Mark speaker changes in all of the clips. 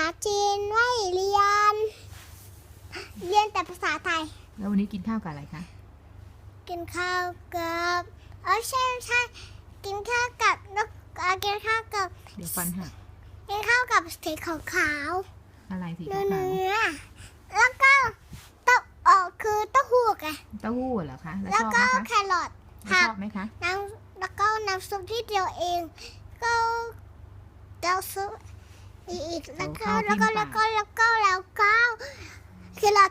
Speaker 1: าจีนไม่เรียน เรียนแต่ภาษาไทย
Speaker 2: แล้ววันนี้กินข้าวกับอะไรคะ
Speaker 1: กินข้าวกับเออใช่ใช่กินข้าวกับนกเอ่อกินข้าวกับ
Speaker 2: เดี๋ยวฟันหัก
Speaker 1: กินข้าวกับสีขาว
Speaker 2: อะไรสี
Speaker 1: ๆ
Speaker 2: ขา
Speaker 1: เนื้
Speaker 2: ว
Speaker 1: อๆแล้วก็เต้าเออคือเต้าหู้ไง
Speaker 2: ๆเต้าหู้เหรอคะแล้ว
Speaker 1: แล้ว
Speaker 2: ชอบไห
Speaker 1: ก็
Speaker 2: มคะ
Speaker 1: แครอท
Speaker 2: แล้ว
Speaker 1: ผั
Speaker 2: ช
Speaker 1: ก
Speaker 2: อบไหมคะ
Speaker 1: น้ำแล้วก็น้ำซุปที่เดียวเอง ก็เต้าซุป อีกแล้วก็แล้วก็แล้วก็แล้วก็แล้วก็คือเรา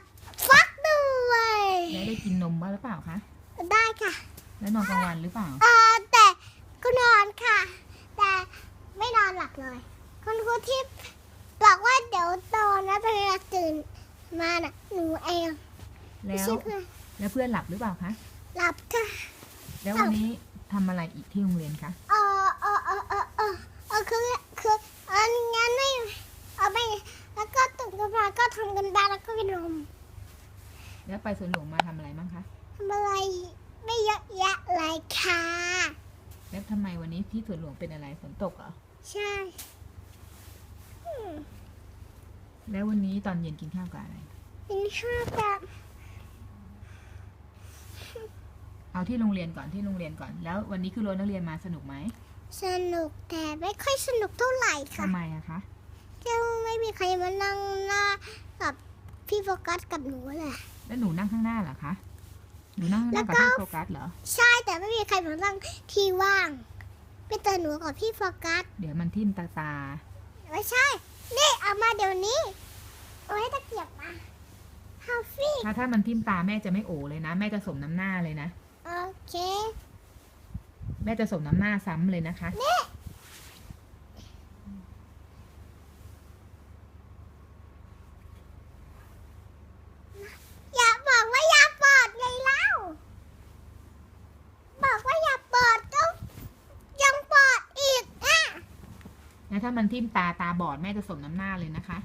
Speaker 1: ฟักด้วย
Speaker 2: แล้วได้กินนมบ้างหรือเปล่าคะ
Speaker 1: ได้ค่ะ
Speaker 2: แล้วนอนกลางวันหรือเปล่า
Speaker 1: เออแต่ก็นอนค่ะ แต่ไม่นอนหลับเลยคุณครูที่บอกว่าเดี๋ยวนอนนะเป็นเวลาตื่นมาน่ะหนูเอง
Speaker 2: แล้
Speaker 1: ไม่
Speaker 2: ว
Speaker 1: ใช่เพื่อน
Speaker 2: แล้วเพื่อนหลับหรือเปล่าคะ
Speaker 1: หลับค่ะ
Speaker 2: แล้ววันนี้ทำอะไรอีกที่โรงเรียนคะ
Speaker 1: เออเออเออเออเออเออคือคืออันงั้นไม่เอาไปแล้วก็ตื่นขึ้นมาก็ทำ กันบ้านแล้วก็กินนม
Speaker 2: แล้วไปสวนหลวงมาทำอะไรบ้างคะ
Speaker 1: ทำอะไรไม่เยอะแยะเลยค่ะ
Speaker 2: แล้วทำไมวันนี้ที่สวนหลวงเป็นอะไรฝนตกเหรอ
Speaker 1: ใช่อืม
Speaker 2: แล้ววันนี้ตอนเย็นกินข้าวกับอะไร
Speaker 1: กินข้าวกับ
Speaker 2: เอาที่โรงเรียนก่อนที่โรงเรียนก่อน แล้ววันนี้คือรถนักเรียนมาสนุกไหม
Speaker 1: สนุกแต่ไม่ค่อยสนุกเท่าไหร่ค่ะ
Speaker 2: ทำไมอะคะ
Speaker 1: ก็ไม่มีใครมานั่งหน้ากับ พี่โฟกัสกับหนูเลย
Speaker 2: แล้วหนูนั่งข้างหน้าเหรอคะ หนูนั่งข้างหน้ากับ
Speaker 1: แล้วก็
Speaker 2: พี่โฟกัสเหรอ
Speaker 1: ใช่แต่ไม่มีใครมานั่งที่ว่างไปเจอหนูกับพี่โฟกัส
Speaker 2: เดี๋ยวมันทิ่มตาตา
Speaker 1: ไม่ใช่ นี่เอามาเดี๋ยวนี้เอาให้ตะเกียบมาฮาฟี่
Speaker 2: ถ้าถ้ามันทิ่มตาแม่จะไม่โอเลยนะ แม่จะสมน้ำหน้าเลยนะ
Speaker 1: โอเค
Speaker 2: แม่จะสมน้ำหน้าซ้ำเลยนะคะ
Speaker 1: นี่อย่าบอกว่าอย่าเปิดไงเล่า บอกว่าอย่าเปิดก็ นะ
Speaker 2: แล้วถ้ามันทิ่มตาตาบอดแม่จะสมน้ำหน้าเลยนะคะ